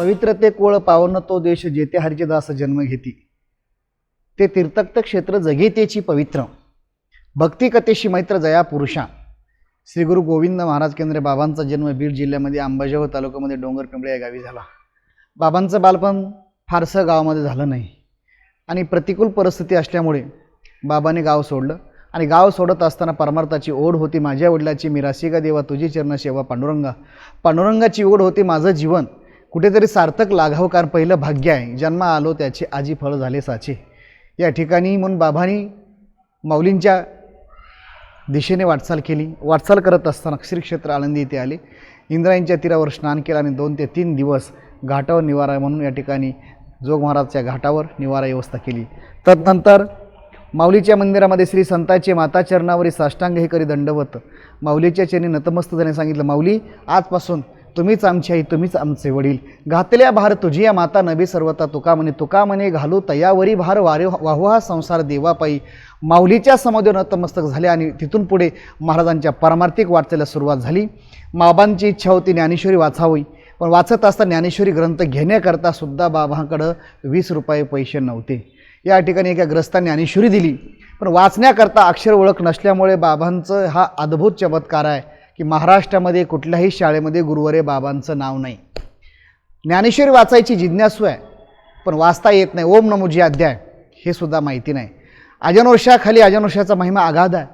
पवित्र ते कोळ पावन तो देश जेते हरिचदास जन्म घेती. ते तीर्थक्त क्षेत्र जगेतेची पवित्र. भक्ती कथेशी मैत्र जया पुरुषा. श्री गुरु गोविंद महाराज केंद्रे बाबांचा जन्म बीड जिल्ह्यामध्ये अंबाजोगाई तालुक्यामध्ये डोंगर पिंपळे या गावी झाला. बाबांचं बालपण फारसं गावामध्ये झालं नाही. आणि प्रतिकूल परिस्थिती असल्यामुळे बाबाने गाव सोडलं. आणि गाव सोडत असताना परमार्थाची ओढ होती माझ्या वडिलाची मी राशिका देवा तुझी चरण सेवा पांडुरंगा. पांडुरंगाची ओढ होती माझं जीवन. कुठेतरी सार्थक लागावं कारण पहिलं भाग्य आहे. जन्मा आलो त्याचे आजी फळ झाले साचे. या ठिकाणी म्हणून बाबांनी माऊलींच्या दिशेने वाटचाल केली. वाटचाल करत असताना श्रीक्षेत्र आनंदी येथे आले. इंद्रायणीच्या तीरावर स्नान केलं आणि दोन ते तीन दिवस घाटावर निवारा म्हणून या ठिकाणी जोग महाराजच्या घाटावर निवारा व्यवस्था केली. तदनंतर माऊलीच्या मंदिरामध्ये श्री संताचे माता चरणावरी साष्टांग हे करी दंडवत माऊलीच्या चरणी नतमस्त त्याने सांगितलं माऊली आजपासून तुम्हीच आमची आई तुम्हीच आमचे वडील. घातल्या भार तुझी या माता नवी सर्वता तुका म्हणे तुका म्हणे घालू तयावरी भार वारे वाहू हा संसार देवापायी. माऊलीच्या समोर नतमस्तक झाले आणि तिथून पुढे महाराजांच्या पारमार्थिक वाटचाला सुरुवात झाली. बाबांची इच्छा होती ज्ञानेश्वरी वाचावी पण वाचत असता ज्ञानेश्वरी ग्रंथ घेण्याकरता सुद्धा बाबांकडं वीस रुपये पैसे नव्हते. या ठिकाणी एका ग्रस्तांनी ज्ञानेश्वरी दिली पण वाचण्याकरता अक्षर ओळख नसल्यामुळे बाबांचं हा अद्भुत चमत्कार आहे. की महाराष्ट्रामध्ये कुठल्याही शाळेमध्ये गुरुवरे बाबांचं नाव नाही. ज्ञानेश्वरी वाचायची जिज्ञासू आहे पण वाचता येत नाही. ओम नमोजी अध्याय हे सुद्धा माहिती नाही. अजनवर्षाखाली अजनवर्षाचा महिमा आघाध आहे.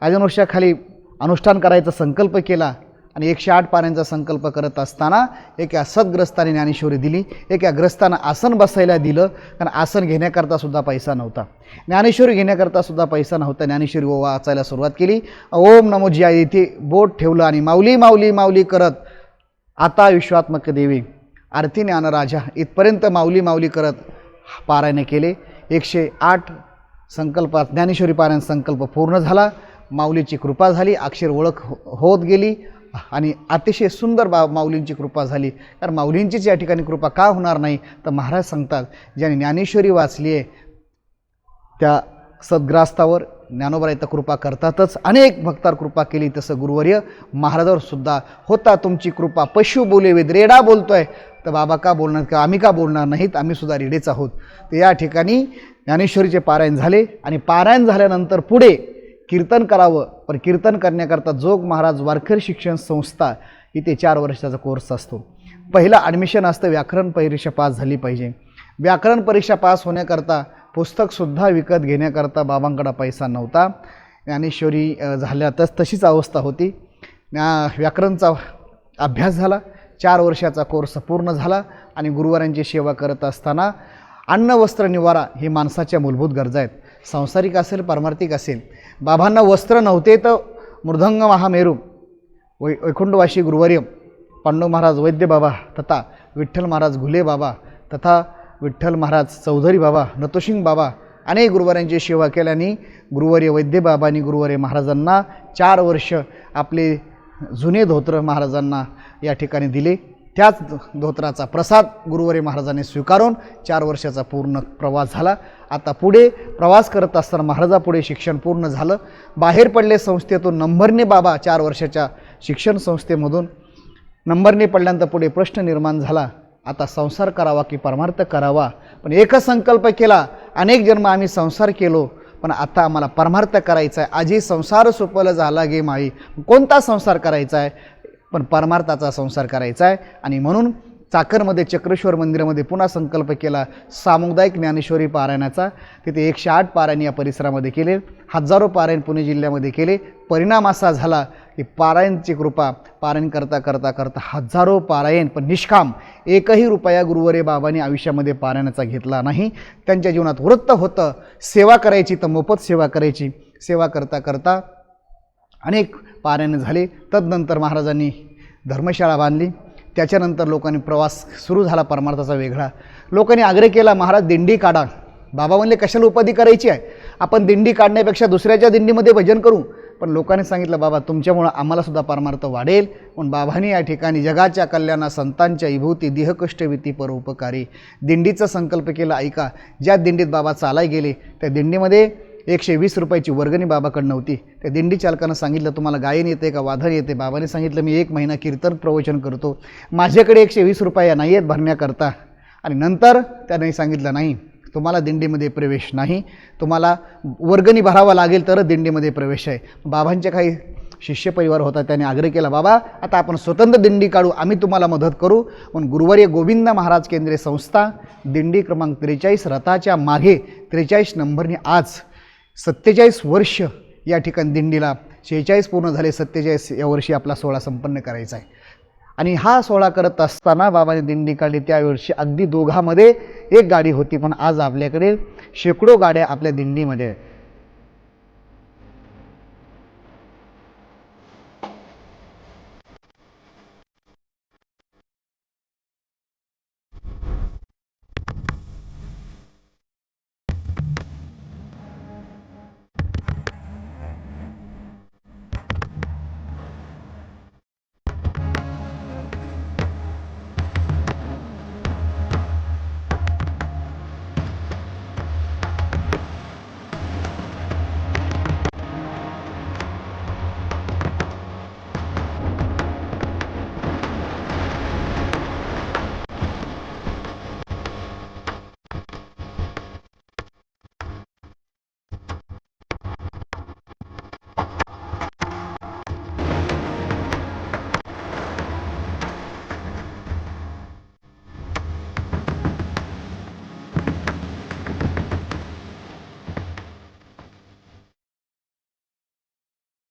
अजनवर्षाखाली अनुष्ठान करायचा संकल्प केला आणि एकशे आठ पाऱ्यांचा संकल्प करत असताना एका सद्ग्रस्ताने ज्ञानेश्वरी दिली एका ग्रस्तानं आसन बसायला दिलं कारण आसन घेण्याकरता सुद्धा पैसा नव्हता. ज्ञानेश्वरी घेण्याकरता सुद्धा पैसा नव्हता ज्ञानेश्वरी ओवा वाचायला सुरुवात केली. ओम नमो जिया येथे बोट ठेवलं आणि माऊली माऊली माऊली करत आता विश्वात्मक देवी आरती ज्ञान राजा इथपर्यंत माऊली माऊली करत पारायण केले. एकशे आठ संकल्पात ज्ञानेश्वरी पारायण संकल्प पूर्ण झाला. माऊलीची कृपा झाली अक्षर ओळख हो-, होत गेली. आणि अतिशय सुंदर बा माऊलींची कृपा झाली. कारण माऊलींचीच या ठिकाणी कृपा का होणार नाही? तर महाराज सांगतात ज्याने ज्ञानेश्वरी वाचली आहे त्या सद्ग्रास्तावर ज्ञानोबरा इथं कृपा करतातच. अनेक भक्तार कृपा केली तसं गुरुवर्य महाराजावर सुद्धा. होता तुमची कृपा पशु बोले वेद रेडा बोलतोय. तर बाबा का बोलणार का आम्ही का बोलणार नाहीत? आम्ही सुद्धा रेडेच आहोत. तर या ठिकाणी ज्ञानेश्वरीचे पारायण झाले आणि पारायण झाल्यानंतर पुढे कीर्तन करावं पण कीर्तन करण्याकरता जोग महाराज वारखेर शिक्षण संस्था इथे चार वर्षाचा कोर्स असतो. पहिलं ॲडमिशन असतं व्याकरण परीक्षा पास झाली पाहिजे. व्याकरण परीक्षा पास होण्याकरता पुस्तकसुद्धा विकत घेण्याकरता बाबांकडं पैसा नव्हता. ज्ञानेश्वरी झाल्यातच तशीच अवस्था होती. व्याकरणचा अभ्यास झाला चार वर्षाचा कोर्स पूर्ण झाला आणि गुरुवारांची सेवा करत असताना अन्न वस्त्र निवारा हे माणसाच्या मूलभूत गरजा आहेत. सांसारिक असेल पारमार्थिक असेल. बाबांना वस्त्र नव्हते तर मृदंग महामेरू वै वैकुंठवाशी गुरुवर्य पांडव महाराज वैद्य बाबा तथा विठ्ठल महाराज घुले बाबा तथा विठ्ठल महाराज चौधरी बाबा नतोशिंग बाबा अनेक गुरुवारांची सेवा केल्याने गुरुवर्य वैद्य बाबांनी गुरुवर्य महाराजांना चार वर्ष आपले जुने धोत्र महाराजांना या ठिकाणी दिले. त्याच धोत्राचा प्रसाद गुरुवारी महाराजांनी स्वीकारून चार वर्षाचा पूर्ण प्रवास झाला. आता पुढे प्रवास करत असताना महाराजापुढे शिक्षण पूर्ण झालं. बाहेर पडले संस्थेतून नंबरने बाबा चार वर्षाच्या शिक्षण संस्थेमधून नंबरने पडल्यानंतर पुढे प्रश्न निर्माण झाला. आता संसार करावा की परमार्थ करावा? पण एकच संकल्प केला. अनेक जन्म आम्ही संसार केलो पण आता आम्हाला परमार्थ करायचा आहे. आजी संसार सोपवला झाला गे माई. कोणता संसार करायचा आहे? पण परमार्थाचा संसार करायचा आहे. आणि म्हणून चाकरमध्ये चक्रेश्वर मंदिरामध्ये पुन्हा संकल्प केला सामुदायिक ज्ञानेश्वरी पारायणाचा. तिथे एकशे आठ पारायण या परिसरामध्ये केले. हजारो पारायण पुणे जिल्ह्यामध्ये केले. परिणाम असा झाला की पारायणची कृपा पारायण करता करता करता हजारो पारायण पण निष्काम. एकही रुपया गुरुवरे बाबांनी आयुष्यामध्ये पारायणाचा घेतला नाही. त्यांच्या जीवनात वृत्त होतं. सेवा करायची तर मोफत सेवा करायची. सेवा करता करता अनेक पारायण झाले. तदनंतर महाराजांनी धर्मशाळा बांधली. त्याच्यानंतर लोकांनी प्रवास सुरू झाला परमार्थाचा वेगळा. लोकांनी आग्रह केला महाराज दिंडी काढा. बाबा म्हणले कशाला उपाधी करायची आहे? आपण दिंडी काढण्यापेक्षा दुसऱ्याच्या दिंडीमध्ये भजन करू. पण लोकांनी सांगितलं बाबा तुमच्यामुळं आम्हालासुद्धा परमार्थ वाढेल. पण बाबांनी या ठिकाणी जगाच्या कल्याणा संतांच्या विभूती देहकष्टविती परोपकारी. दिंडीचा संकल्प केला ऐका ज्या दिंडीत बाबा चालाय गेले त्या दिंडीमध्ये एकशे वीस रुपयाची वर्गणी बाबाकडनं होती त्या दिंडी चालकानं सांगितलं तुम्हाला गायन येते का? वादन येते? बाबाने सांगितलं मी एक महिना कीर्तन प्रवचन करतो. माझ्याकडे एकशे वीस रुपया नाही आहेत भरण्याकरता. आणि नंतर त्याने सांगितलं नाही तुम्हाला दिंडीमध्ये प्रवेश नाही. तुम्हाला वर्गणी भरावा लागेल तरच दिंडीमध्ये प्रवेश आहे. बाबांचे काही शिष्य परिवार होता त्याने आग्रह केला बाबा आता आपण स्वतंत्र दिंडी काढू आम्ही तुम्हाला मदत करू. पण गुरुवारी गोविंद महाराज केंद्रीय संस्था दिंडी क्रमांक त्रेचाळीस रथाच्या मागे त्रेचाळीस नंबरने आज सत्तेचाळीस वर्ष या ठिकाणी दिंडीला शेहेचाळीस पूर्ण झाले सत्तेचाळीस या वर्षी आपला सोहळा संपन्न करायचा आहे. आणि हा सोहळा करत असताना बाबाने दिंडी काढली. त्यावर्षी अगदी दोघांमध्ये एक गाडी होती पण आज आपल्याकडे शेकडो गाड्या आपल्या दिंडीमध्ये आहे